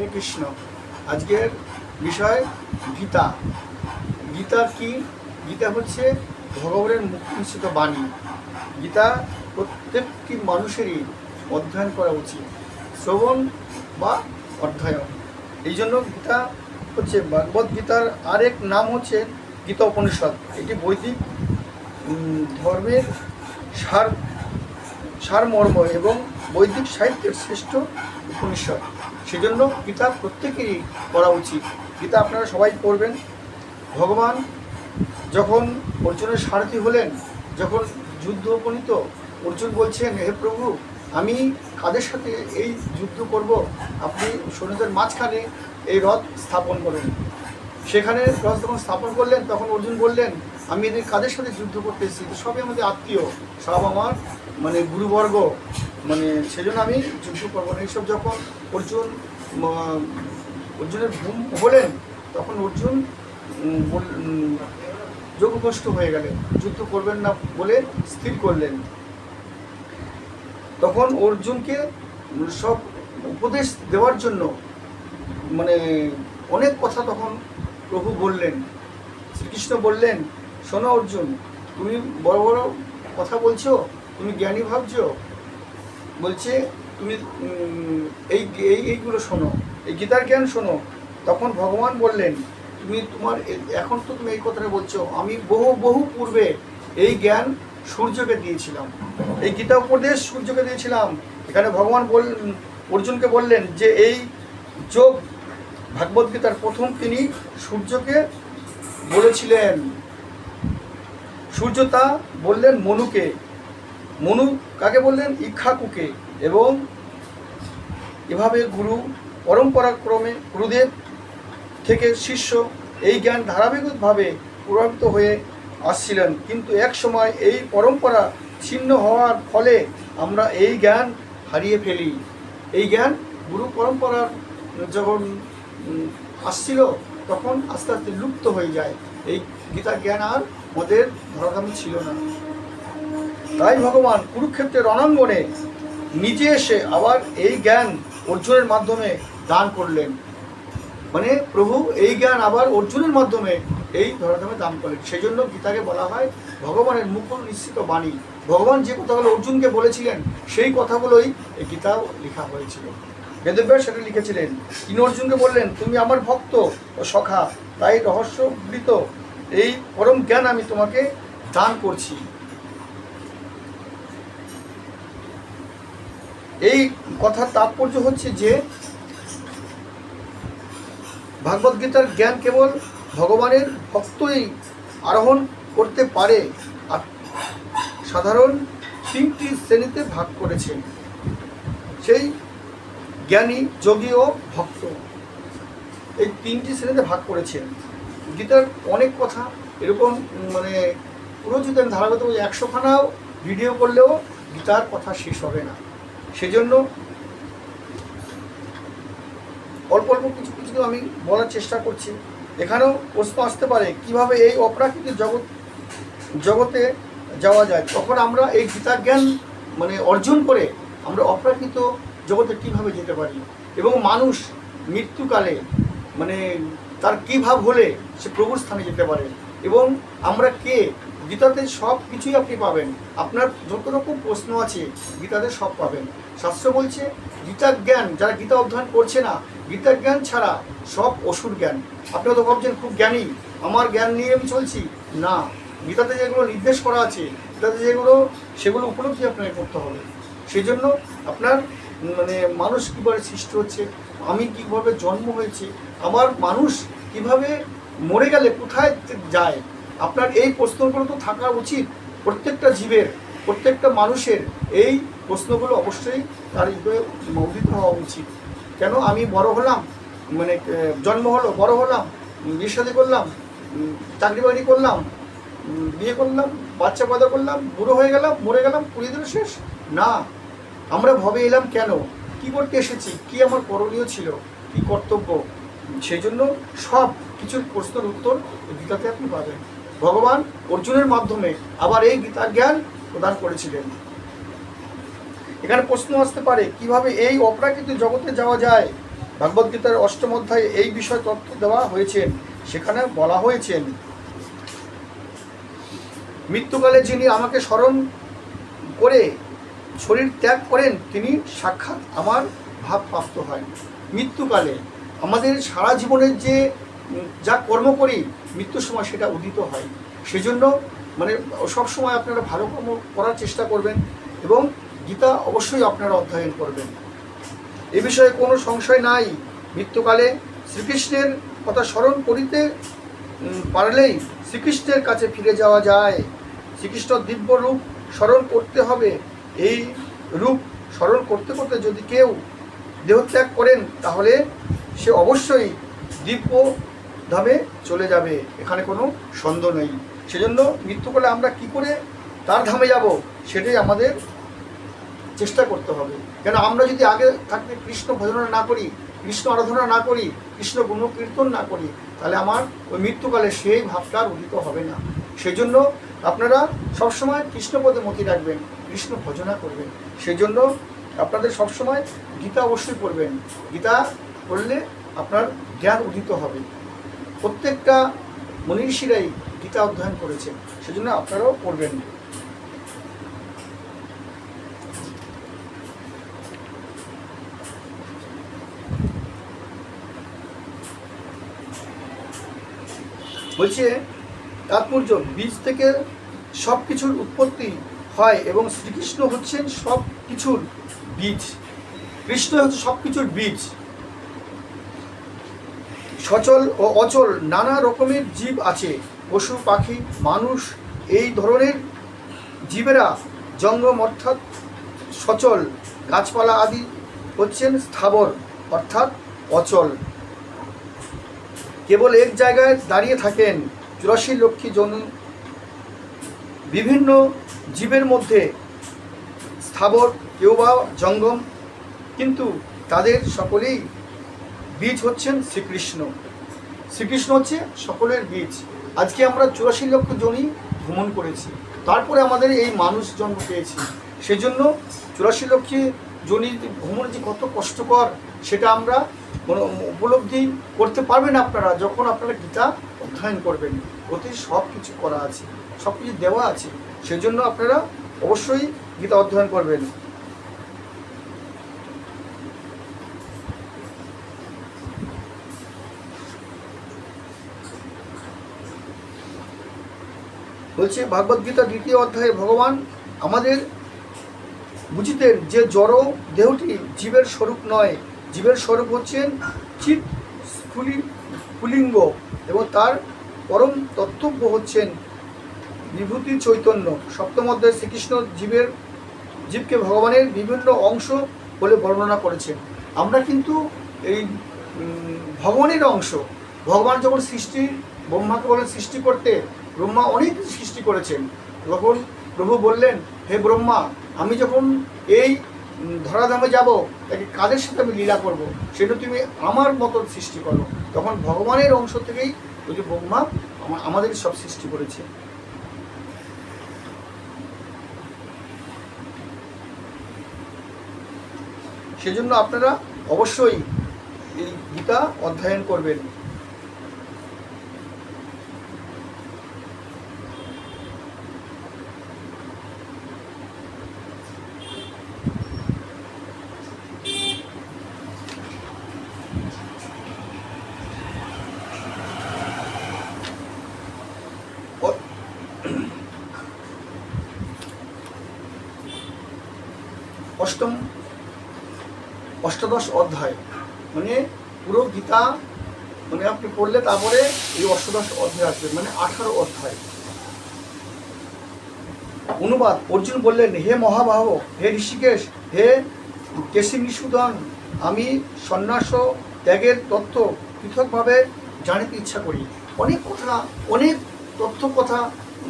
হরে কৃষ্ণ। আজকের বিষয় গীতা। গীতা কি? গীতা হচ্ছে ভগবানের মুক্তিনিশ্চিত বাণী। গীতা প্রত্যেকটি মানুষেরই অধ্যয়ন করা উচিত, শ্রবণ বা অধ্যয়ন। এই জন্য গীতা হচ্ছে ভগবদ গীতার আরেক নাম হচ্ছে গীতা উপনিষদ। এটি বৈদিক ধর্মের সার, সারমর্ম এবং বৈদিক সাহিত্যের শ্রেষ্ঠ উপনিষদ। সেজন্য গীতা প্রত্যেকেরই পড়া উচিত। গীতা আপনারা সবাই পড়বেন। ভগবান যখন অর্জুনের সারথি হলেন, যখন যুদ্ধ উপনীত, অর্জুন বলছেন, হে প্রভু, আমি কাদের সাথে এই যুদ্ধ করব? আপনি সৈন্যদের মাঝখানে এই রথ স্থাপন করেন। সেখানে রথ যখন স্থাপন করলেন, তখন অর্জুন বললেন, আমি এদের কাদের সাথে যুদ্ধ করতে এসেছি? তো সবই আমাদের আত্মীয়। সব আমার মানে গুরুবর্গ। মানে সেজন্য আমি যুদ্ধ করব না। এইসব যখন অর্জুন অর্জুনের ভূম হলেন, তখন অর্জুন যোগভ্রষ্ট হয়ে গেলেন। যুদ্ধ করবেন না বলে স্থির করলেন। তখন অর্জুনকে সব উপদেশ দেওয়ার জন্য মানে অনেক কথা তখন প্রভু বললেন। শ্রীকৃষ্ণ বললেন, শোনো অর্জুন, তুমি বড় বড় কথা বলছো, তুমি জ্ঞানী ভাবছ বলছে, তুমি এই এই, এইগুলো শোনো, এই গীতার জ্ঞান শোনো। তখন ভগবান বললেন, তুমি তোমার এখন তো তুমি এই কথাটা বলছো, আমি বহু বহু পূর্বে এই জ্ঞান সূর্যকে দিয়েছিলাম। এই গীতা উপদেশ সূর্যকে দিয়েছিলাম। এখানে ভগবান বল, অর্জুনকে বললেন যে, এই যোগ ভাগবত গীতার প্রথম তিনি সূর্যকে বলেছিলেন। সূর্য তা বললেন মনুকে মনু কাকে বললেন? ইক্ষাকুকে। এবং এভাবে গুরু পরম্পরাক্রমে গুরুদেব থেকে শিষ্য এই জ্ঞান ধারাবাহিকভাবে প্রভাবিত হয়ে আসছিলেন। কিন্তু এক সময় এই পরম্পরা ছিন্ন হওয়ার ফলে আমরা এই জ্ঞান হারিয়ে ফেলি। এই জ্ঞান গুরু পরম্পরার যখন আসছিল, তখন আস্তে আস্তে লুপ্ত হয়ে যায়। এই গীতা জ্ঞান আর ওদের ধরাধামী ছিল না। তাই ভগবান কুরুক্ষেত্রের রণাঙ্গনে নিজে এসে আবার এই জ্ঞান অর্জুনের মাধ্যমে দান করলেন। মানে প্রভু, এই জ্ঞান আবার অর্জুনের মাধ্যমে এই ধরাধামে দান করেন সেই জন্য গীতাকে বলা হয় ভগবানের মুকুল নিশ্চিত বাণী। ভগবান যে কথাগুলো অর্জুনকে বলেছিলেন, সেই কথাগুলোই এই গীতাও লেখা হয়েছিল। বেদব্যাস সেটা লিখেছিলেন, তিনি অর্জুনকে বললেন, তুমি আমার ভক্ত ও সখা, তাই রহস্যবৃত এই পরম জ্ঞান আমি তোমাকে দান করছি। এই কথার তাৎপর্য হচ্ছে যে ভাগবত গীতার জ্ঞান কেবল ভগবানের ভক্তই আরোহণ করতে পারে, আর সাধারণ তিনটি শ্রেণীতে ভাগ করেছেন। সেই জ্ঞানী, যোগী ও ভক্ত এই তিনটি শ্রেণীতে ভাগ করেছেন। গীতার অনেক কথা এরকম মানে পুরো যদি আমি ধারাবাহিক একশোখানাও ভিডিও করলেও গীতার কথা শেষ হবে না। সেজন্য অল্প অল্প কিছু কিছু আমি বলার চেষ্টা করছি। এখানেও প্রশ্ন আসতে পারে, কীভাবে এই অপ্রাকৃতিক জগৎ, জগতে যাওয়া যায়? তখন আমরা এই গীতা জ্ঞান মানে অর্জন করে আমরা অপ্রাকৃত জগতে কীভাবে যেতে পারি? এবং মানুষ মৃত্যুকালে মানে তার কী ভাব হলে সে প্রভুর স্থানে যেতে পারে? এবং আমরা কে? গীতাতে সব কিছুই আপনি পাবেন। আপনার যত রকম প্রশ্ন আছে, গীতাতে সব পাবেন। শাস্ত্র বলছে গীতা জ্ঞান যারা গীতা অধ্যয়ন করছে না গীতা জ্ঞান ছাড়া সব অসুর জ্ঞান। আপনি তো ভাবছেন খুব জ্ঞানী, আমার জ্ঞান নিয়ে আমি চলছি? না, গীতাতে যেগুলো নির্দেশ করা আছে, গীতাতে যেগুলো, সেগুলো উপলব্ধি আপনাকে করতে হবে। সেই জন্য আপনার মানে মানুষ কীভাবে সৃষ্টি হচ্ছে, আমি কীভাবে জন্ম হয়েছে, আমার মানুষ কীভাবে মরে গেলে কোথায় যায় আপনার এই প্রশ্নগুলো তো থাকা উচিত প্রত্যেকটা জীবের, প্রত্যেকটা মানুষের। এই প্রশ্নগুলো অবশ্যই তার হৃদয়ে মৌলিত হওয়া উচিত। কেন? আমি বড় হলাম মানে জন্ম হলো, বড় হলাম বিয়ে শাদী করলাম চাকরি বাকরি করলাম বিয়ে করলাম, বাচ্চা পয়দা করলাম, বুড়ো হয়ে গেলাম, মরে গেলাম কুড়িয়ে দিন শেষ? না। আমরা ভবে এলাম কেন? কি করতে এসেছি? কি আমার করণীয় ছিল? কি কর্তব্য? সেই জন্য সব কিছুর প্রশ্নের উত্তর গীতাতে আপনি পাবেন। ভগবান অর্জুনের মাধ্যমে আবার এই গীতার জ্ঞান প্রদান করেছিলেন। এখানে প্রশ্ন আসতে পারে, কীভাবে এই অপ্রাকৃত জগতে যাওয়া যায়? ভগবদ্গীতার অষ্টম অধ্যায়ে এই বিষয় তথ্য দেওয়া হয়েছেন সেখানে বলা হয়েছেন মৃত্যুকালে যিনি আমাকে স্মরণ করে শরীর ত্যাগ করেন, তিনি সাক্ষাৎ আমার ভাব প্রাপ্ত হয়। মৃত্যুকালে আমাদের সারা জীবনের যে যা কর্ম করি, মৃত্যুর সময় সেটা উদিত হয়। সেজন্য মানে সব সময় আপনারা ভালো কর্ম করার চেষ্টা করবেন এবং গীতা অবশ্যই আপনারা অধ্যয়ন করবেন। এ বিষয়ে কোনো সংশয় নাই। মৃত্যুকালে শ্রীকৃষ্ণের কথা স্মরণ করিতে পারলেই শ্রীকৃষ্ণের কাছে ফিরে যাওয়া যায়। শ্রীকৃষ্ণ দিব্য রূপ স্মরণ করতে হবে। এই রূপ স্মরণ করতে করতে যদি কেউ দেহত্যাগ করেন, তাহলে সে অবশ্যই দিব্য ধামে চলে যাবে, এখানে কোনো সন্দেহ নেই। সেজন্য মৃত্যুকালে আমরা কি করে তার ধামে যাব, সেটাই আমাদের চেষ্টা করতে হবে। কেন আমরা যদি আগে থাকতে কৃষ্ণ ভজনা না করি, কৃষ্ণ আরাধনা না করি, কৃষ্ণ গুণ কীর্তন না করি, তাহলে আমার ওই মৃত্যুকালে সেই ভাবটা উদিত হবে না। সেজন্য আপনারা সবসময় কৃষ্ণপদে মতি রাখবেন, কৃষ্ণ ভজনা করবেন। সেজন্য আপনাদের সবসময় গীতা অবশ্যই পড়বেন। গীতা পড়লে আপনার জ্ঞান উদিত হবে। প্রত্যেকটা মনীষীরাই গীতা অধ্যয়ন করেছেন সেজন্য আপনারাও পড়বেন। বলছে, তাৎপর্য, বীজ থেকে সব কিছুর উৎপত্তি হয় এবং শ্রীকৃষ্ণ হচ্ছেন সব কিছুর বীজ। কৃষ্ণ হচ্ছে সব কিছুর বীজ। সচল ও অচল নানা রকমের জীব আছে। পশু, পাখি, মানুষ, এই ধরনের জীবেরা জঙ্গম অর্থাৎ সচল। গাছপালা আদি হচ্ছেন স্থাবর অর্থাৎ অচল। কেবল এক জায়গায় দাঁড়িয়ে থাকেন চুরাশি লক্ষ্মী জন বিভিন্ন জীবের মধ্যে স্থাবর কেউ বা জঙ্গম, কিন্তু তাদের সকলেই বীজ হচ্ছেন শ্রীকৃষ্ণ। শ্রীকৃষ্ণ হচ্ছে সকলের বীজ। আজকে আমরা চুরাশি লক্ষ জনই ভ্রমণ করেছি। তারপরে আমাদের এই মানুষ জন্ম পেয়েছি। সেজন্য চুরাশি লক্ষে জনি ভ্রমণ যে কত কষ্টকর, সেটা আমরা উপলব্ধি করতে পারবেন আপনারা যখন আপনারা গীতা অধ্যয়ন করবেন। ওতে সব কিছু করা আছে সব কিছু দেওয়া আছে। সেজন্য আপনারা অবশ্যই গীতা অধ্যয়ন করবেন। বলছে ভাগবত গীতা দ্বিতীয় অধ্যায়ে, ভগবান আমাদের বুঝিতেন যে জড় দেহটি জীবের স্বরূপ নয়। জীবের স্বরূপ হচ্ছেন চিত স্ফুলি, স্ফুলিঙ্গ এবং তার পরম তত্ত্বব্য হচ্ছেন বিভূতি চৈতন্য। সপ্তম অধ্যায়ে শ্রীকৃষ্ণ জীবের, জীবকে ভগবানের বিভিন্ন অংশ বলে বর্ণনা করেছেন। আমরা কিন্তু এই ভগবানের অংশ। ভগবান যখন সৃষ্টি, ব্রহ্মাকে বলেন সৃষ্টি করতে ব্রহ্মা অনেক সৃষ্টি করেছেন। তখন প্রভু বললেন, হে ব্রহ্মা, আমি যখন এই ধরাধামে যাব, তাকে কাদের সাথে আমি লীলা করব? সেটা তুমি আমার মতন সৃষ্টি করো। তখন ভগবানের অংশ থেকেই যে ব্রহ্মা আমা- আমাদের সব সৃষ্টি করেছে। সেজন্য আপনারা অবশ্যই এই গীতা অধ্যয়ন করবেন অ- অষ্টম অষ্টাদশ অধ্যায়। মানে পুরো গীতা মানে আপনি পড়লে তারপরে এই অষ্টাদশ অধ্যায় আসবে মানে আঠারো অধ্যায়। অনুবাদ, অর্জুন বললেন, হে মহাবাহ, হে ঋষিকেশ, হে কেশিনিসুদন, আমি সন্ন্যাস ত্যাগের তত্ত্ব পৃথকভাবে জানিতে ইচ্ছা করি। অনেক কথা, অনেক তথ্য কথা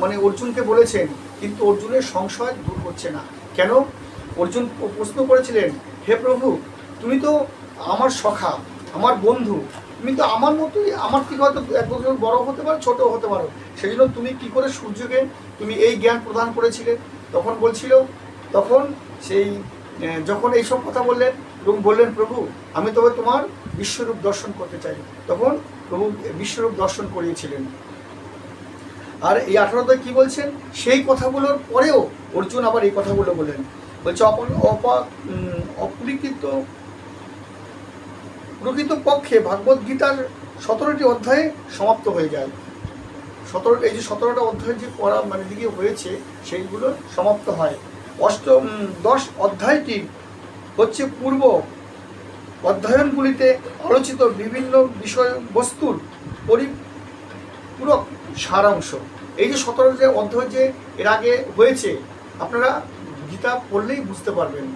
মানে অর্জুনকে বলেছেন, কিন্তু অর্জুনের সংশয় দূর হচ্ছে না। কেন? অর্জুন প্রশ্ন করেছিলেন, হে প্রভু তুমি তো আমার সখা, আমার বন্ধু। তুমি তো আমার মতোই, আমার থেকে হয়তো এক বছর বড় হতে পারো ছোট হতে পারো। সেই জন্য তুমি কি করে সূর্যকে তুমি এই জ্ঞান প্রদান করেছিলে? তখন বলছিল, তখন সেই যখন এইসব কথা বললেন এবং বললেন, প্রভু, আমি তবে তোমার বিশ্বরূপ দর্শন করতে চাই। তখন প্রভু বিশ্বরূপ দর্শন করিয়েছিলেন। আর এই আঠারোতে কি বলছেন? সেই কথাগুলোর পরেও অর্জুন আবার এই কথাগুলো বলেন বলছে অপ অপা অপরিকৃত প্রকৃত পক্ষে ভাগবত গীতার সতেরোটি অধ্যায়ে সমাপ্ত হয়ে যায়। সতেরো এই যে সতেরোটা অধ্যায় যে পড়া মানে দিকে হয়েছে সেইগুলো সমাপ্ত হয়। অষ্ট উম, দশ অধ্যায়টি হচ্ছে পূর্ব অধ্যয়নগুলিতে আলোচিত বিভিন্ন বিষয়বস্তুর পরিপূরক সারাংশ। এই যে সতেরো যে অধ্যায় যে এর আগে হয়েছে আপনারা গীতা পড়লেই বুঝতে পারবেন।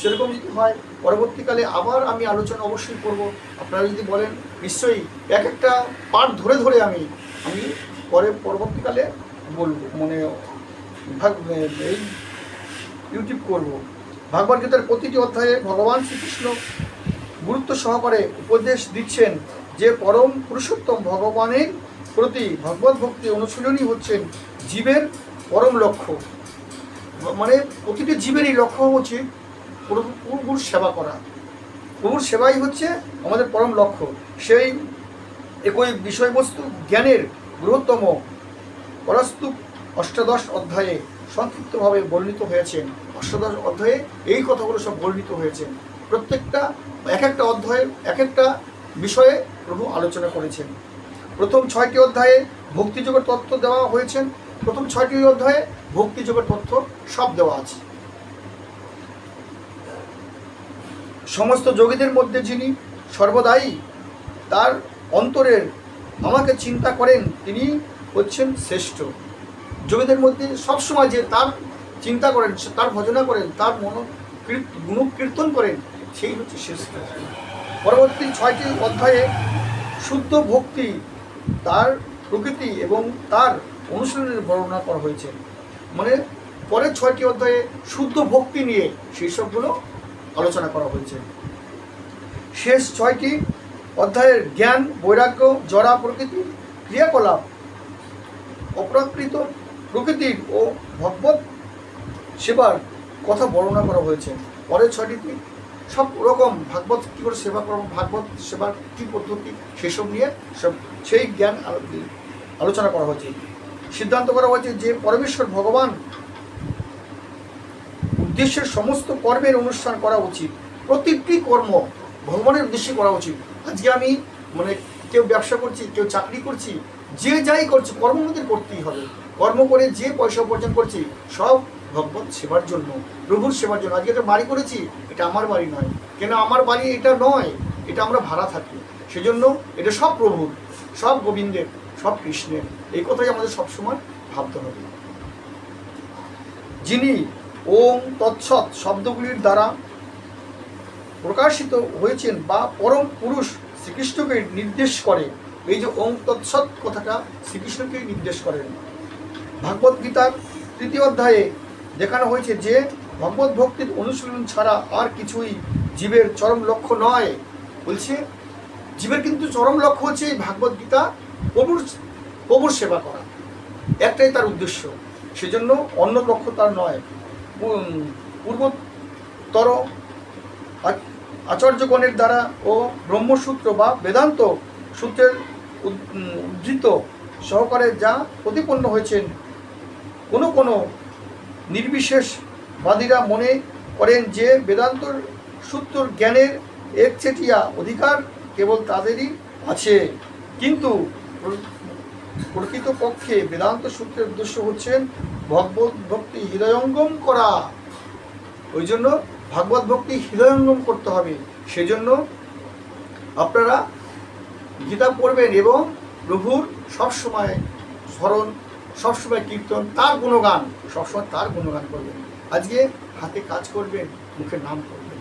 সেরকম যদি হয়। পরবর্তীকালে আবার আমি আলোচনা অবশ্যই করব। আপনারা যদি বলেন, নিশ্চয়ই এক একটা পার্ট ধরে ধরে আমি আমি পরে পরবর্তীকালে বলব। মানে ভাগ এই ইউটিউব করব। ভাগবত গীতার প্রতিটি অধ্যায়ে ভগবান শ্রীকৃষ্ণ গুরুত্ব সহকারে উপদেশ দিচ্ছেন যে পরম পুরুষোত্তম ভগবানের প্রতি ভগবত ভক্তি অনুশীলনই হচ্ছেন জীবের পরম লক্ষ্য। মানে প্রতিটি জীবেরই লক্ষ্য উচিত প্রভু- সেবা করা। প্রভুর সেবাই হচ্ছে আমাদের পরম লক্ষ্য। সেই একই বিষয়বস্তু জ্ঞানের বৃহত্তম পরস্তু অষ্টাদশ অধ্যায়ে সংক্ষিপ্তভাবে বর্ণিত হয়েছেন অষ্টাদশ অধ্যায়ে এই কথাগুলো সব বর্ণিত হয়েছে। প্রত্যেকটা এক একটা অধ্যায়ে এক একটা বিষয়ে প্রভু আলোচনা করেছেন। প্রথম ছয়টি অধ্যায়ে ভক্তিযোগের তত্ত্ব দেওয়া হয়েছে। প্রথম ছয়টি অধ্যায়ে ভক্তিযোগের তথ্য সব দেওয়া আছে। সমস্ত যোগীদের মধ্যে যিনি সর্বদাই তার অন্তরের আমাকে চিন্তা করেন, তিনি হচ্ছেন শ্রেষ্ঠ। যোগীদের মধ্যে সবসময় যে তার চিন্তা করেন, তার ভজনা করেন, তার মন গুণকীর্তন করেন, সেই হচ্ছে শ্রেষ্ঠ। পরবর্তী ছয়টি অধ্যায়ে শুদ্ধ ভক্তি তার প্রকৃতি এবং তার অনুশীলনের বর্ণনা করা হয়েছে। মানে পরের ছয়টি অধ্যায়ে শুদ্ধ ভক্তি নিয়ে সেই সবগুলো আলোচনা করা হয়েছে। শেষ ছয়টি অধ্যায়ের জ্ঞান, বৈরাগ্য জড়া প্রকৃতি ক্রিয়াকলাপ অপ্রাকৃত প্রকৃতির ও ভগবত সেবার কথা বর্ণনা করা হয়েছে। পরের ছয়টিতে সব রকম ভাগবত কী করে সেবা করব ভাগবত সেবার কী পদ্ধতি সেসব নিয়ে সব সেই জ্ঞান আলো- আলোচনা করা হয়েছে। সিদ্ধান্ত করা হয়েছে যে পরমেশ্বর ভগবান উদ্দেশ্যের সমস্ত কর্মের অনুষ্ঠান করা উচিত। প্রতিটি কর্ম ভগবানের উদ্দেশ্যে করা উচিত। আজকে আমি মানে কেউ ব্যবসা করছি, কেউ চাকরি করছি, যে যাই করছি, কর্ম আমাদের করতেই হবে। কর্ম করে যে পয়সা উপার্জন করছি, সব ভগবত সেবার জন্য, প্রভুর সেবার জন্য। আজকে একটা বাড়ি করেছি, এটা আমার বাড়ি নয়। কেন আমার বাড়ি এটা নয়? এটা আমরা ভাড়া থাকি। সেজন্য এটা সব প্রভুর, সব গোবিন্দের, সব কৃষ্ণের। এই কথাই আমাদের সবসময় ভাবতে হবে। যিনি ওম তৎসৎ শব্দগুলির দ্বারা প্রকাশিত হয়েছেন বা পরম পুরুষ শ্রীকৃষ্ণকে নির্দেশ করে। এই যে ওম তৎসৎ কথাটা শ্রীকৃষ্ণকেই নির্দেশ করেন। ভাগবত গীতার তৃতীয় অধ্যায়ে দেখানো হয়েছে যে, ভগবত ভক্তির অনুশীলন ছাড়া আর কিছুই জীবের চরম লক্ষ্য নয়। বলছে, জীবের কিন্তু চরম লক্ষ্য হচ্ছে এই ভাগবত গীতা প্রভুর প্রভুর সেবা করা। একটাই তার উদ্দেশ্য। সেজন্য অন্য লক্ষ্য তার নয়। পূর্বতর আচার্যগণের দ্বারা ও ব্রহ্মসূত্র বা বেদান্ত সূত্রের উদ্ধৃত সহকারে যা প্রতিপন্ন হয়েছেন, কোনো কোনো নির্বিশেষবাদীরা মনে করেন যে বেদান্তর সূত্র জ্ঞানের একচেটিয়া অধিকার কেবল তাদেরই আছে। কিন্তু প্রকৃতপক্ষে বেদান্ত সূত্রের উদ্দেশ্য হচ্ছেন ভগবত ভক্তি হৃদয়ঙ্গম করা। ওই জন্য ভাগবত ভক্তি হৃদয়ঙ্গম করতে হবে। সেজন্য আপনারা গীতা পড়বেন এবং প্রভুর সবসময় স্মরণ, সবসময় কীর্তন, তার গুণগান, সবসময় তার গুণগান করবেন। আজকে হাতে কাজ করবেন, মুখে নাম করবেন।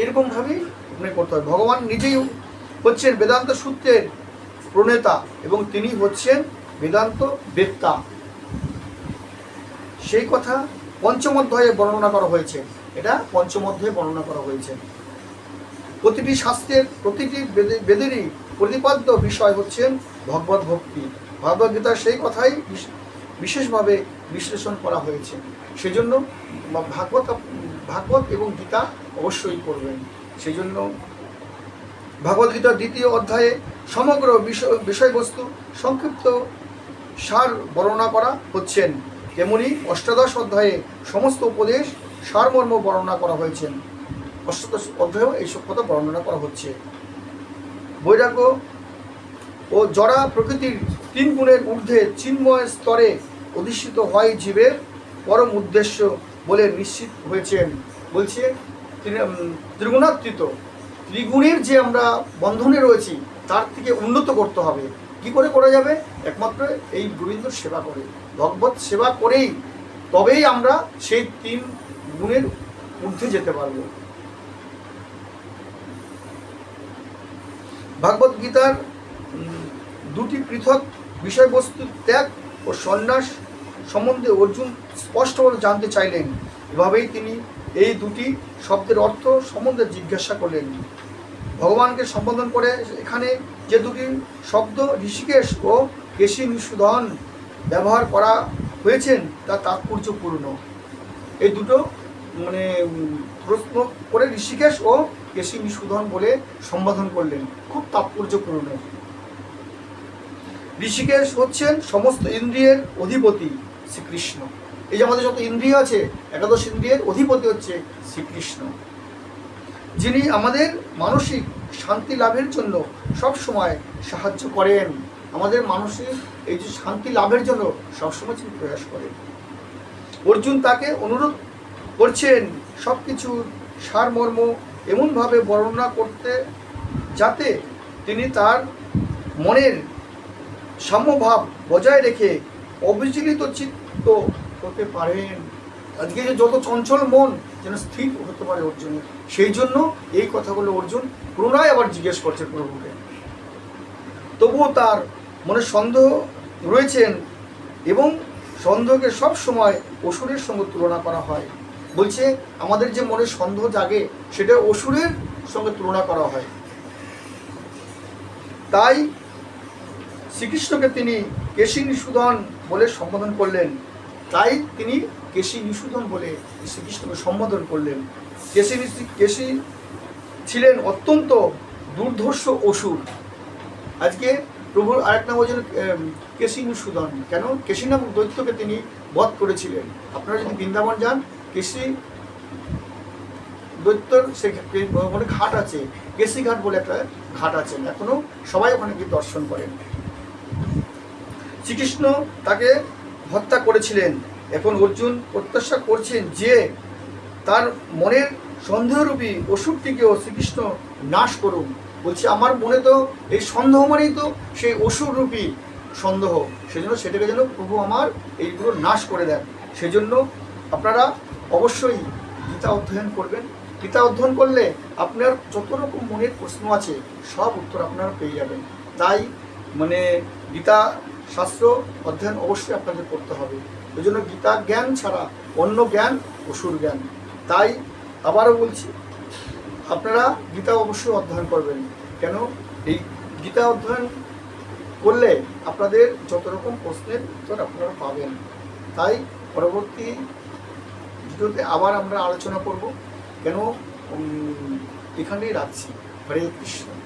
এরকমভাবেই আপনি করতে হবে। ভগবান নিজেই হচ্ছেন বেদান্ত সূত্রের প্রণেতা এবং তিনি হচ্ছেন বেদান্ত বেত্তা সেই কথা পঞ্চম অধ্যায়ে বর্ণনা করা হয়েছে। এটা পঞ্চম অধ্যায়ে বর্ণনা করা হয়েছে। প্রতিটি শাস্ত্রের প্রতিটি বেদে- বেদেরই প্রতিপাদ্য বিষয় হচ্ছেন ভগবত ভক্তি। ভগবদ গীতার সেই কথাই বিশ- বিশেষভাবে বিশ্লেষণ করা হয়েছে। সেজন্য ভাগবত ভাগবত এবং গীতা অবশ্যই পড়বেন। সেই জন্য ভগবদ্গীতার দ্বিতীয় অধ্যায়ে সমগ্র বিষয়, বিষয়বস্তু সংক্ষিপ্ত সার বর্ণনা করা হচ্ছেন। তেমনি অষ্টাদশ অধ্যায়ে সমস্ত উপদেশ সারমর্ম বর্ণনা করা হয়েছেন। অষ্টাদশ অধ্যায়েও এইসব কথা বর্ণনা করা হচ্ছে। বৈরাগ্য ও জরা প্রকৃতির তিন গুণের ঊর্ধ্বে চিন্ময় স্তরে অধিষ্ঠিত হয় জীবের পরম উদ্দেশ্য বলে নিশ্চিত হয়েছেন। বলছে, ত্রি- ত্রিগুণাত্রিত ত্রিগুণের যে আমরা বন্ধনে রয়েছি, তার থেকে উন্নত করতে হবে। কি করে করা যাবে? একমাত্র এই গোবিন্দর সেবা করে। ভগবত সেবা করেই তবেই আমরা সেই তিন গুণের ঊর্ধ্বে যেতে পারব। ভাগবত গীতার দুটি পৃথক বিষয়বস্তু ত্যাগ ও সন্ন্যাস সম্বন্ধে অর্জুন স্পষ্টভাবে জানতে চাইলেন। এভাবেই তিনি এই দুটি শব্দের অর্থ সম্বন্ধে জিজ্ঞাসা করলেন। ভগবানকে সম্বোধন করে এখানে যে দুটি শব্দ, ঋষিকেশ ও কেশী নিষুধন ব্যবহার করা হয়েছেন, তা তাৎপর্যপূর্ণ। এই দুটো মানে প্রশ্ন করে ঋষিকেশ ও কেশী নিষুধন বলে সম্বোধন করলেন। খুব তাৎপর্যপূর্ণ। ঋষিকেশ হচ্ছেন সমস্ত ইন্দ্রিয়ের অধিপতি শ্রীকৃষ্ণ। এই যে আমাদের যত ইন্দ্রিয় আছে, একাদশ ইন্দ্রিয়ের অধিপতি হচ্ছে শ্রীকৃষ্ণ। যিনি আমাদের মানসিক শান্তি লাভের জন্য সব সময় সাহায্য করেন। আমাদের মানসিক এই যে শান্তি লাভের জন্য সবসময় তিনি প্রয়াস করেন। অর্জুন তাকে অনুরোধ করছেন সব কিছু সারমর্ম এমনভাবে বর্ণনা করতে যাতে তিনি তার মনের সাম্যভাব বজায় রেখে অবিচলিত চিত্ত হতে পারেন। আজকে যে যত চঞ্চল মন যেন স্থির হতে পারে অর্জুনের সেই জন্য এই কথাগুলো অর্জুন পুনরায় আবার জিজ্ঞেস করছে প্রভুকে। তবুও তার মনে সন্দেহ রয়েছেন এবং সন্দেহকে সব সময় অসুরের সঙ্গে তুলনা করা হয়। বলছে, আমাদের যে মনে সন্দেহ জাগে, সেটা অসুরের সঙ্গে তুলনা করা হয়। তাই শ্রীকৃষ্ণকে তিনি কেশী নিষুধন বলে সম্বোধন করলেন। তাই তিনি কেশী নিষুধন বলে শ্রীকৃষ্ণকে সম্বোধন করলেন। কেশী কেশী ছিলেন অত্যন্ত দুর্ধর্ষ অসুর। আজকে প্রভুর আরেক নাম আহ, কেশী নিষুধন কেন? কেশী নামক দৈত্যকে তিনি বধ করেছিলেন। আপনারা যদি বৃন্দাবন যান কেশী দৈত্যর সে ওখানে ঘাট আছে। কেশী ঘাট বলে একটা ঘাট আছে। এখনও সবাই ওখানে গিয়ে দর্শন করেন। শ্রীকৃষ্ণ তাকে হত্যা করেছিলেন। এখন অর্জুন প্রত্যাশা করছেন যে তার মনের সন্দেহরূপী অসুরটিকেও শ্রীকৃষ্ণ নাশ করুন। বলছে, আমার মনে তো এই সন্দেহ মানেই তো সেই অসুররূপী সন্দেহ। সেজন্য সেটাকে যেন প্রভু আমার এইগুলো নাশ করে দেন। সেজন্য আপনারা অবশ্যই গীতা অধ্যয়ন করবেন। গীতা অধ্যয়ন করলে আপনার যত রকম মনের প্রশ্ন আছে, সব উত্তর আপনারা পেয়ে যাবেন। তাই মানে গীতা শাস্ত্র অধ্যয়ন অবশ্যই আপনাদের করতে হবে। ওই জন্য গীতা জ্ঞান ছাড়া অন্য জ্ঞান অসুর জ্ঞান। তাই আবারও বলছি, আপনারা গীতা অবশ্যই অধ্যয়ন করবেন। কেন? এই গীতা অধ্যয়ন করলে আপনাদের যত রকম প্রশ্নের উত্তর আপনারা পাবেন। তাই পরবর্তী ভিডিওতে আবার আমরা আলোচনা করব। কেন? এখানেই রাখছি। হরে কৃষ্ণ।